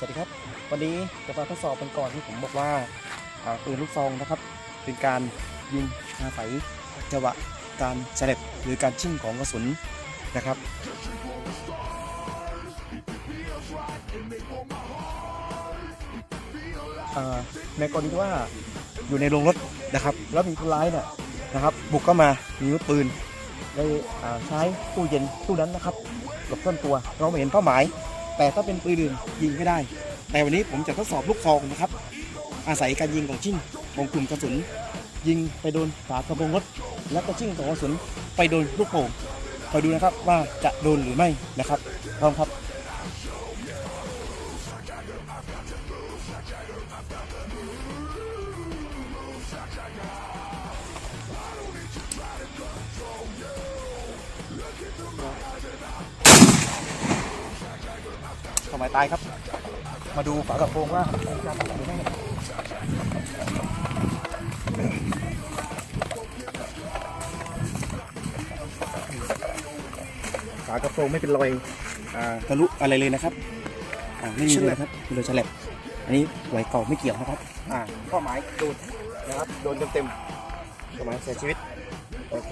สวัสดีครับ วันนี้จะมาทดสอบเป็นก่อนที่ผมบอกว่าปืนลูกซองนะครับ เป็นการยิงอาศัยจังหวะการเฉลบหรือการชิ่งของกระสุนนะครับในกรณีที่ว่าอยู่ในโรงรถนะครับ แล้วมีคนร้ายเนี่ยนะครับ บุกเข้ามามีอาวุธปืนเลยอ่าใช้ตู้เย็นตู้นั้นนะครับหลบซ่อนตัวเราไม่เห็นเป้าหมาย แต่ถ้าเป็นปืนอื่นยิงไม่ได้ แต่วันนี้ผมจะทดสอบลูกซองนะครับ อาศัยการยิงของชิ่งของกลุ่มกระสุน ยิงไปโดนฝากระโปรงรถแล้วก็ชิ่งของกระสุนไปโดนลูกโป่งคอยดูนะครับว่าจะโดนหรือไม่นะครับพร้อมครับ ทำไมตายครับ มาดูฝากระโปรงว่าจะตัดหรือไม่ฝากระโปรงไม่เป็นรอยอ่าทะลุอะไรเลยนะครับอ่าไม่มีเลยนะครับมีรอยฉลับอันนี้รอยเก่าไม่เกี่ยวนะครับอ่าเป้าหมายโดนนะครับโดนเต็มๆเป้าหมายเสียชีวิตโอเค